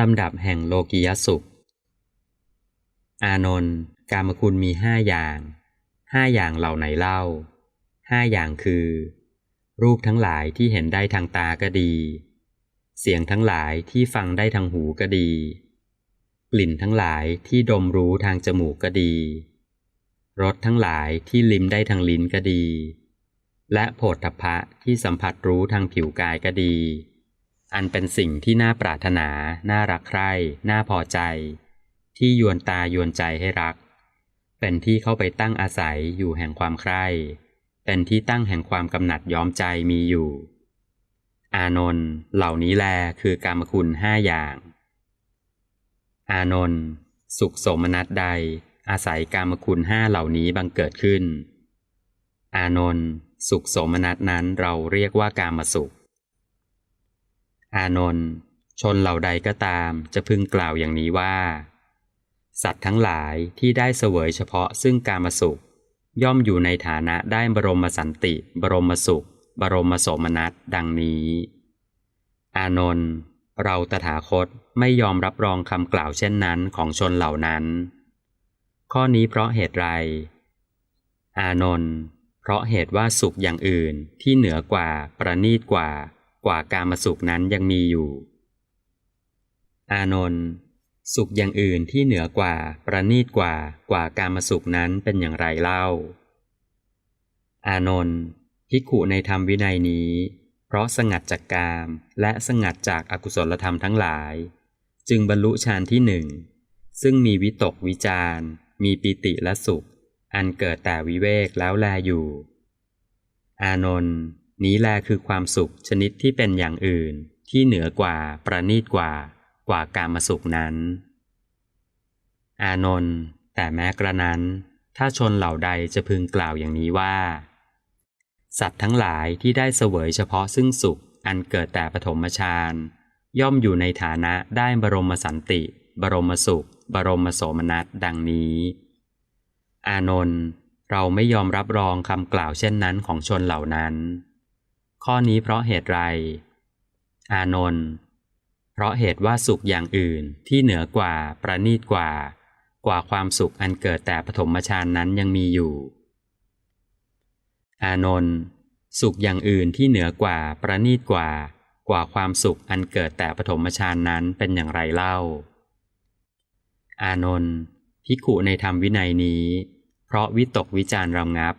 ลำดับแห่งโลกิยสุข อานนท์กามคุณมีห้าอย่าง ห้าอย่างเหล่าไหนเล่า ห้าอย่างคือ รูปทั้งหลายที่เห็นได้ทางตาก็ดี เสียงทั้งหลายที่ฟังได้ทางหูก็ดี กลิ่นทั้งหลายที่ดมรู้ทางจมูกก็ดี รสทั้งหลายที่ลิ้มได้ทางลิ้นก็ดี และโผฏฐัพพะที่สัมผัสรู้ทางผิวกายก็ดี อันเป็นสิ่งที่น่าปรารถนา น่ารักใคร่ น่าพอใจ ที่ยวนตายวนใจให้รัก เป็นที่เข้าไปตั้งอาศัยอยู่แห่งความใคร่ เป็นที่ตั้งแห่งความกำหนัดย้อมใจมีอยู่ อานนท์เหล่านี้แลคือกรรมคุณห้าอย่าง อานนท์สุขสมนัตใด อาศัยกรรมคุณห้าเหล่านี้บังเกิดขึ้น อานนท์สุขสมนัตนั้นเราเรียกว่ากามสุข อานนท์ชนเหล่าใดก็ตามจะพึงกล่าวอย่างนี้ว่า สัตว์ทั้งหลายที่ได้เสวยเฉพาะซึ่งการมาสุข ย่อมอยู่ในฐานะได้บรมสันติ บรมสุข บรมโสมนัสดังนี้ อานนท์เราตถาคตไม่ยอมรับรองคำกล่าวเช่นนั้นของชนเหล่านั้น ข้อนี้เพราะเหตุไร อานนท์เพราะเหตุว่าสุขอย่างอื่นที่เหนือกว่าประนีตกว่า กว่าการมาสุขนั้นยังมีอยู่ อานนท์สุขอย่างอื่นที่เหนือกว่าประณีตกว่ากว่าการมาสุขนั้นเป็นอย่างไรเล่า อานนท์พิกุในธรรมวินัยนี้ เพราะสงัดจากกามและสงัดจากอากุศลธรรมทั้งหลาย จึงบรรลุฌานที่หนึ่ง ซึ่งมีวิตกวิจารมีปิติและสุข อันเกิดแต่วิเวกแล้วแลอยู่ อานนท์ นี้แลคือความสุขชนิดที่เป็นอย่างอื่น ที่เหนือกว่าประณีตกว่า กว่าการมาสุขนั้น อานนท์แต่แม้กระนั้น ถ้าชนเหล่าใดจะพึงกล่าวอย่างนี้ว่า สัตว์ทั้งหลายที่ได้เสวยเฉพาะซึ่งสุข อันเกิดแต่ปฐมฌานย่อมอยู่ในฐานะได้บรมสันติ บรมสุข บรมโสมนัสดังนี้ อานนท์เราไม่ยอมรับรองคำกล่าวเช่นนั้นของชนเหล่านั้น ข้อนี้เพราะเหตุไร อานนท์ เพราะเหตุว่าสุขอย่างอื่นที่เหนือกว่าประณีตกว่า กว่าความสุขอันเกิดแต่ปฐมฌานนั้นยังมีอยู่ อานนท์ สุขอย่างอื่นที่เหนือกว่าประณีตกว่า กว่าความสุขอันเกิดแต่ปฐมฌานนั้นเป็นอย่างไรเล่า อานนท์พิกุในธรรมวินัยนี้ เพราะวิตกวิจารรำงับ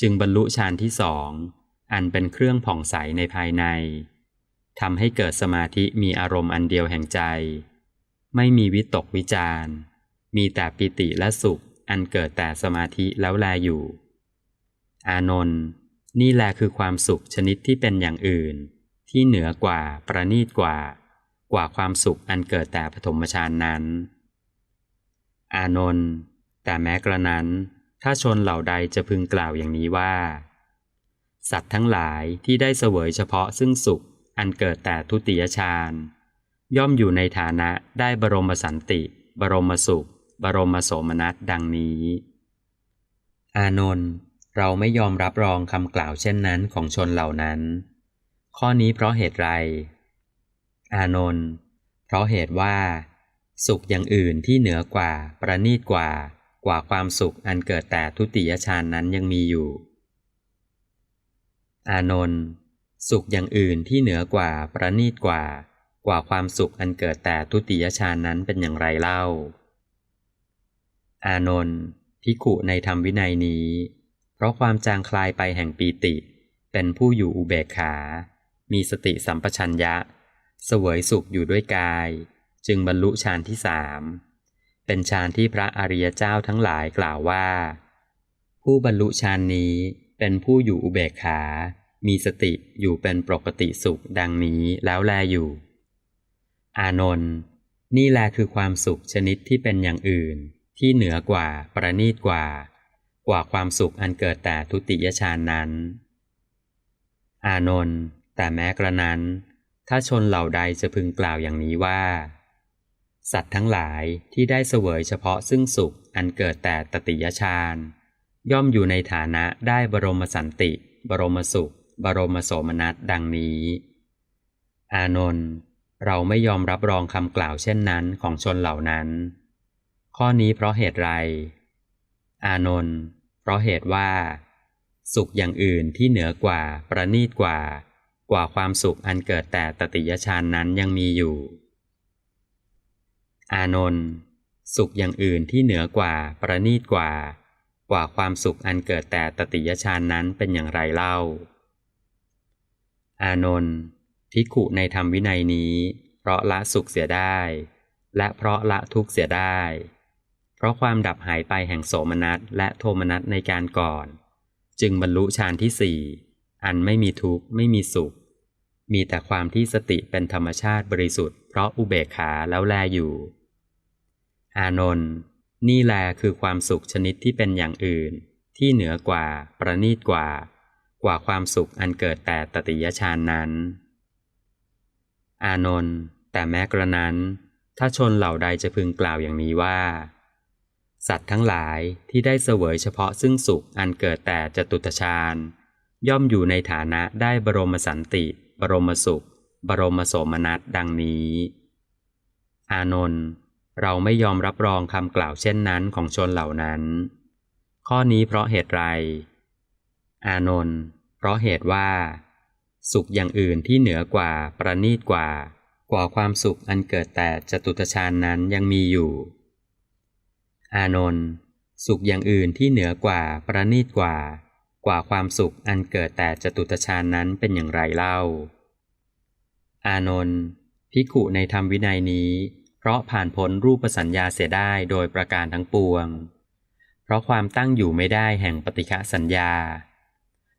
จึงบรรลุฌานที่สอง อันเป็นเครื่องผ่องใสในภายในทำให้เกิดสมาธิมีอารมณ์อันเดียวแห่งใจ ไม่มีวิตกวิจารมีแต่ปิติและสุข อันเกิดแต่สมาธิแล้วแลอยู่ อานนท์นี่แลคือความสุขชนิดที่เป็นอย่างอื่น ที่เหนือกว่าประณีตกว่า กว่าความสุขอันเกิดแต่ปฐมฌานนั้น อานนท์แต่แม้กระนั้น ถ้าชนเหล่าใดจะพึงกล่าวอย่างนี้ว่า สัตว์ทั้งหลายที่ได้เสวยเฉพาะซึ่งสุข อันเกิดแต่ทุติยฌานย่อมอยู่ในฐานะได้บรมสันติ บรมสุข บรมโสมนัสดังนี้ อานนท์เราไม่ยอมรับรองคำกล่าวเช่นนั้นของชนเหล่านั้น ข้อนี้เพราะเหตุไร อานนท์เพราะเหตุว่า สุขอย่างอื่นที่เหนือกว่า ประณีตกว่า กว่าความสุขอันเกิดแต่ทุติยฌานนั้นยังมีอยู่ อานนท์สุขอย่างอื่นที่เหนือกว่าประณีตกว่า กว่าความสุขอันเกิดแต่ทุติยฌานนั้นเป็นอย่างไรเล่า อานนท์พิขุในธรรมวินัยนี้ เพราะความจางคลายไปแห่งปีติ เป็นผู้อยู่อุเบกขา มีสติสัมปชัญญะ เสวยสุขอยู่ด้วยกาย จึงบรรลุฌานที่สามเป็นฌานที่พระอริยเจ้าทั้งหลายกล่าวว่า ผู้บรรลุฌานนี้ เป็นผู้อยู่อุเบกขา มีสติอยู่เป็นปกติสุขดังนี้แล้วแลอยู่ อานนท์นี่แลคือความสุขชนิดที่เป็นอย่างอื่น ที่เหนือกว่าประณีตกว่า กว่าความสุขอันเกิดแต่ทุติยฌานนั้น อานนท์แต่แม้กระนั้น ถ้าชนเหล่าใดจะพึงกล่าวอย่างนี้ว่า สัตว์ทั้งหลายที่ได้เสวยเฉพาะซึ่งสุขอันเกิดแต่ตติยฌาน ย่อมอยู่ในฐานะได้บรมสันติ บรมสุข บรมโสมนัสดังนี้ อานนท์เราไม่ยอมรับรองคำกล่าวเช่นนั้นของชนเหล่านั้น ข้อนี้เพราะเหตุไร อานนท์เพราะเหตุว่า สุขอย่างอื่นที่เหนือกว่าประณีตกว่า กว่าความสุขอันเกิดแต่ตติยฌานนั้นยังมีอยู่ อานนท์สุขอย่างอื่นที่เหนือกว่าประณีตกว่า ว่าความสุขอันเกิดแต่ตติยฌานนั้นเป็นอย่างไรเล่า อานนท์ทิกขุในธรรมวินัยนี้ เพราะละสุขเสียได้ และเพราะละทุกข์เสียได้ เพราะความดับหายไปแห่งโสมนัสและโทมนัสในการก่อน จึงบรรลุฌานที่สี่อันไม่มีทุกข์ไม่มีสุข มีแต่ความที่สติเป็นธรรมชาติบริสุทธิ์เพราะอุเบกขาแล้วแลอยู่ อานนท์ นี่แลคือความสุขชนิดที่เป็นอย่างอื่น ที่เหนือกว่า ประณีตกว่า กว่าความสุขอันเกิดแต่ตติยฌานนั้น อานนท์แต่แม้กระนั้น ถ้าชนเหล่าใดจะพึงกล่าวอย่างนี้ว่า สัตว์ทั้งหลายที่ได้เสวยเฉพาะซึ่งสุขอันเกิดแต่จตุตฌานย่อมอยู่ในฐานะได้บรมสันติ บรมสุข บรมโสมนัสดังนี้ อานนท์ เราไม่ยอมรับรองคำกล่าวเช่นนั้นของชนเหล่านั้น ข้อนี้เพราะเหตุไร อานนท์เพราะเหตุว่า สุขอย่างอื่นที่เหนือกว่าประณีตกว่า กว่าความสุขอันเกิดแต่จตุตฌานนั้นยังมีอยู่ อานนท์สุขอย่างอื่นที่เหนือกว่าประณีตกว่า กว่าความสุขอันเกิดแต่จตุตฌานนั้นเป็นอย่างไรเล่า อานนท์ภิกขุในธรรมวินัยนี้ เพราะผ่านพ้นรูปสัญญาเสียได้โดยประการทั้งปวง เพราะความตั้งอยู่ไม่ได้แห่งปฏิฆะสัญญา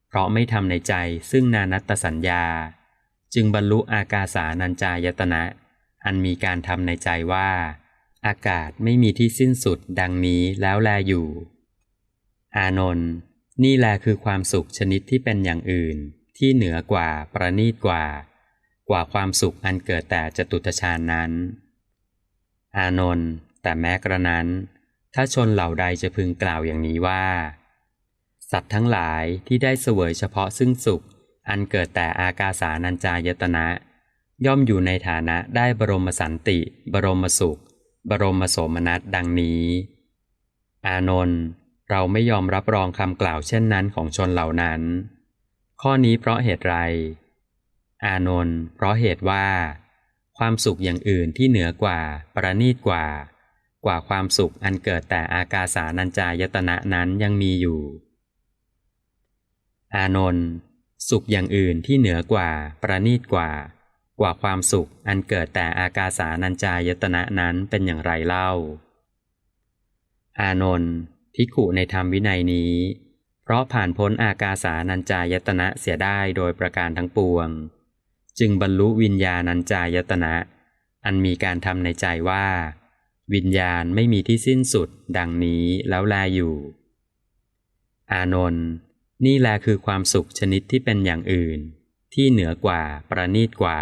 เพราะไม่ทำในใจซึ่งนานัตตสัญญา จึงบรรลุอากาสานัญจายตนะ อันมีการทำในใจว่า อากาศไม่มีที่สิ้นสุดดังนี้แล้วแลอยู่ อานนท์นี่แลคือความสุขชนิดที่เป็นอย่างอื่น ที่เหนือกว่าประณีตกว่า กว่าความสุขอันเกิดแต่จตุตฌานนั้น อานนท์แต่แม้กระนั้น ถ้าชนเหล่าใดจะพึงกล่าวอย่างนี้ว่า สัตว์ทั้งหลายที่ได้เสวยเฉพาะซึ่งสุข อันเกิดแต่อากาสานัญจายตนะ ย่อมอยู่ในฐานะได้บรมสันติ บรมสุข บรมโสมนัสดังนี้ อานนท์เราไม่ยอมรับรองคำกล่าวเช่นนั้นของชนเหล่านั้น ข้อนี้เพราะเหตุไร อานนท์เพราะเหตุว่า ความสุขอย่างอื่นที่เหนือกว่า ประณีตกว่า กว่าความสุขอันเกิดแต่อากาสานัญจายตนะนั้นยังมีอยู่ อานนท์สุขอย่างอื่นที่เหนือกว่า ประณีตกว่า กว่าความสุขอันเกิดแต่อากาสานัญจายตนะนั้นเป็นอย่างไรเล่า อานนท์ภิขุในธรรมวินัยนี้ เพราะผ่านพ้นอากาสานัญจายตนะเสียได้โดยประการทั้งปวง จึงบรรลุวิญญาณัญจายตนะ อันมีการทำในใจว่า วิญญาณไม่มีที่สิ้นสุดดังนี้แล้วแลอยู่ อานนท์นี่แลคือความสุขชนิดที่เป็นอย่างอื่น ที่เหนือกว่าประณีตกว่า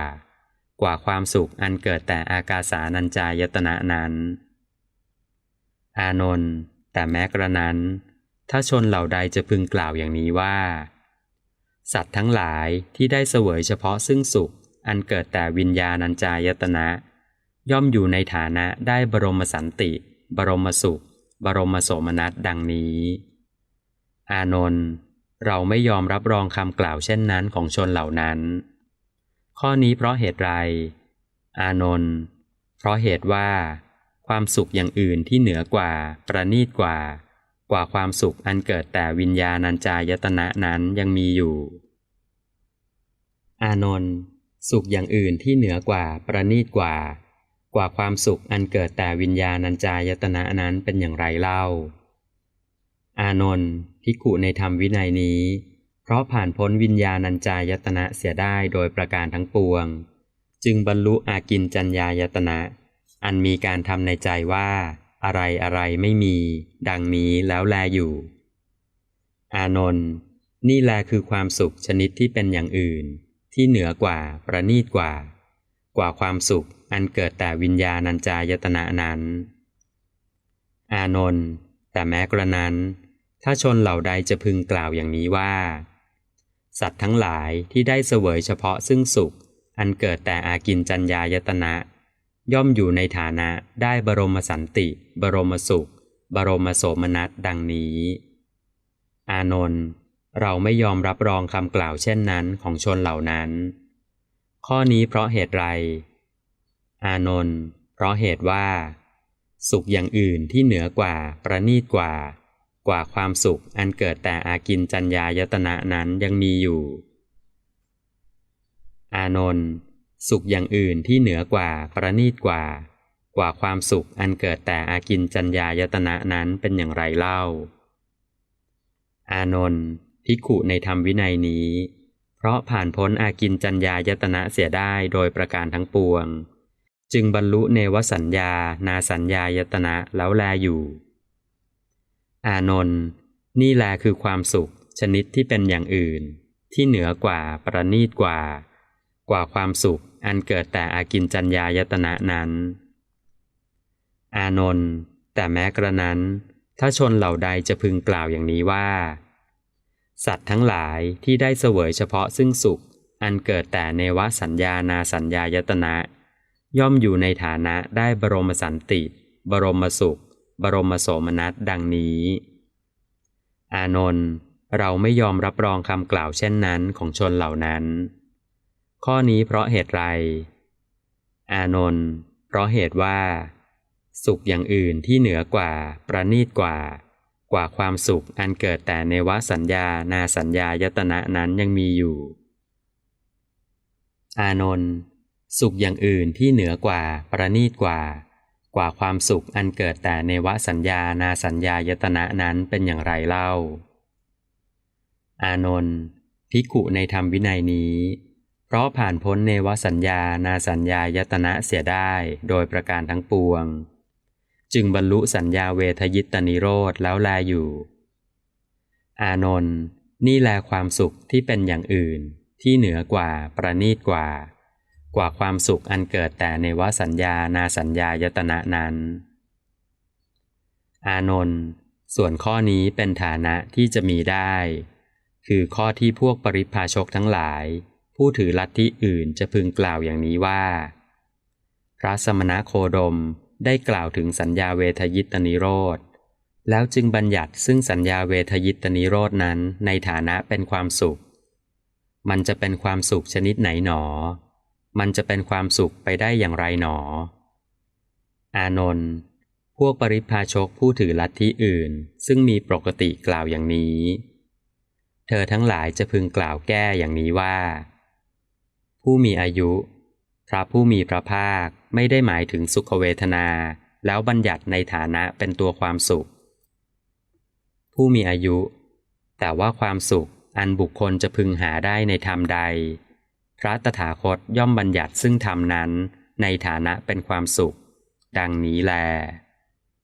กว่าความสุขอันเกิดแต่อากาสานัญจายตนะนั้น อานนท์แต่แม้กระนั้น ถ้าชนเหล่าใดจะพึงกล่าวอย่างนี้ว่า สัตว์ทั้งหลายที่ได้เสวยเฉพาะซึ่งสุข อันเกิดแต่วิญญาณัญจายตนะ ย่อมอยู่ในฐานะได้บรมสันติ บรมสุข บรมโสมนัสดังนี้ อานนท์เราไม่ยอมรับรองคำกล่าวเช่นนั้นของชนเหล่านั้น ข้อนี้เพราะเหตุไร อานนท์เพราะเหตุว่า ความสุขอย่างอื่นที่เหนือกว่า ประณีตกว่า กว่าความสุขอันเกิดแต่วิญญาณัญจายตนะนั้นยังมีอยู่ อานนท์สุขอย่างอื่นที่เหนือกว่าประณีตกว่า กว่าความสุขอันเกิดแต่วิญญาณัญจายตนะนั้นเป็นอย่างไรเล่า อานนท์ภิกุในธรรมวินัยนี้ เพราะผ่านพ้นวิญญาณัญจายตนะเสียได้โดยประการทั้งปวง จึงบรรลุอากินจัญญายตนะ อันมีการทำในใจว่า อะไรอะไรไม่มี ดังนี้แล้วแลอยู่ อานนท์นี่แลคือความสุขชนิดที่เป็นอย่างอื่น ที่เหนือกว่าประณีตกว่า กว่าความสุขอันเกิดแต่วิญญาณัญจายตนะนั้น อานนท์แต่แม้กระนั้น ถ้าชนเหล่าใดจะพึงกล่าวอย่างนี้ว่า สัตว์ทั้งหลายที่ได้เสวยเฉพาะซึ่งสุข อันเกิดแต่อากินจัญญายตนะ ย่อมอยู่ในฐานะได้บรมสันติ บรมสุข บรมโสมนัสดังนี้ อานนท์ เราไม่ยอมรับรองคำกล่าวเช่นนั้นของชนเหล่านั้น ข้อนี้เพราะเหตุไร อานนท์เพราะเหตุว่า สุขอย่างอื่นที่เหนือกว่าประณีตกว่า กว่าความสุขอันเกิดแต่อากินจัญญายตนะนั้นยังมีอยู่ อานนท์สุขอย่างอื่นที่เหนือกว่าประณีตกว่า กว่าความสุขอันเกิดแต่อากินจัญญายตนะนั้นเป็นอย่างไรเล่า อานนท์ ภิกขุในธรรมวินัยนี้ เพราะผ่านพ้นอากินจัญญายตนะเสียได้โดยประการทั้งปวง จึงบรรลุเนวสัญญา นาสัญญายตนะแล้วแลอยู่ อานนท์นี่แลคือความสุขชนิดที่เป็นอย่างอื่น ที่เหนือกว่าประณีตกว่า กว่าความสุขอันเกิดแต่อากินจัญญายตนะนั้น อานนท์แต่แม้กระนั้น ถ้าชนเหล่าใดจะพึงกล่าวอย่างนี้ว่า สัตว์ทั้งหลายที่ได้เสวยเฉพาะซึ่งสุข อันเกิดแต่เนวสัญญานาสัญญายตนะ ย่อมอยู่ในฐานะได้บรมสันติ บรมสุข บรมโสมนัสดังนี้ อานนท์เราไม่ยอมรับรองคำกล่าวเช่นนั้นของชนเหล่านั้น ข้อนี้เพราะเหตุไร อานนท์เพราะเหตุว่า สุขอย่างอื่นที่เหนือกว่า ประณีตกว่า กว่าความสุขอันเกิดแต่ในวสัญญานาสัญญายตนะนั้นยังมีอยู่ อานนท์สุขอย่างอื่นที่เหนือกว่าประณีตกว่า กว่าความสุขอันเกิดแต่ในวสัญญานาสัญญายตนะนั้นเป็นอย่างไรเล่า อานนท์ภิกุในธรรมวินัยนี้ เพราะผ่านพ้นเนวสัญญานาสัญญายตนะเสียได้โดยประการทั้งปวง จึงบรรลุสัญญาเวทยิตตนิโรธแล้วแลอยู่ อานนท์นี่แลความสุขที่เป็นอย่างอื่น ที่เหนือกว่าประณีตกว่า กว่าความสุขอันเกิดแต่ในวสัญญานาสัญญายตนะนั้น อานนท์ส่วนข้อนี้เป็นฐานะที่จะมีได้ คือข้อที่พวกปริพาชกทั้งหลาย ผู้ถือลัทธิอื่นจะพึงกล่าวอย่างนี้ว่า พระสมณโคดม ได้กล่าวถึงสัญญาเวทยิตนิโรธ แล้วจึงบัญญัติซึ่งสัญญาเวทยิตนิโรธนั้นในฐานะเป็นความสุข มันจะเป็นความสุขชนิดไหนหนอ มันจะเป็นความสุขไปได้อย่างไรหนอ อานนท์พวกปริพาชกผู้ถือลัทธิอื่น ซึ่งมีปกติกล่าวอย่างนี้ เธอทั้งหลายจะพึงกล่าวแก้อย่างนี้ว่า ผู้มีอายุ พระผู้มีพระภาค ไม่ได้หมายถึงสุขเวทนา แล้วบัญญัติในฐานะเป็นตัวความสุข ผู้มีอายุ แต่ว่าความสุขอันบุคคลจะพึงหาได้ในธรรมใด พระตถาคตย่อมบัญญัติซึ่งธรรมนั้นในฐานะเป็นความสุข ดังนี้แล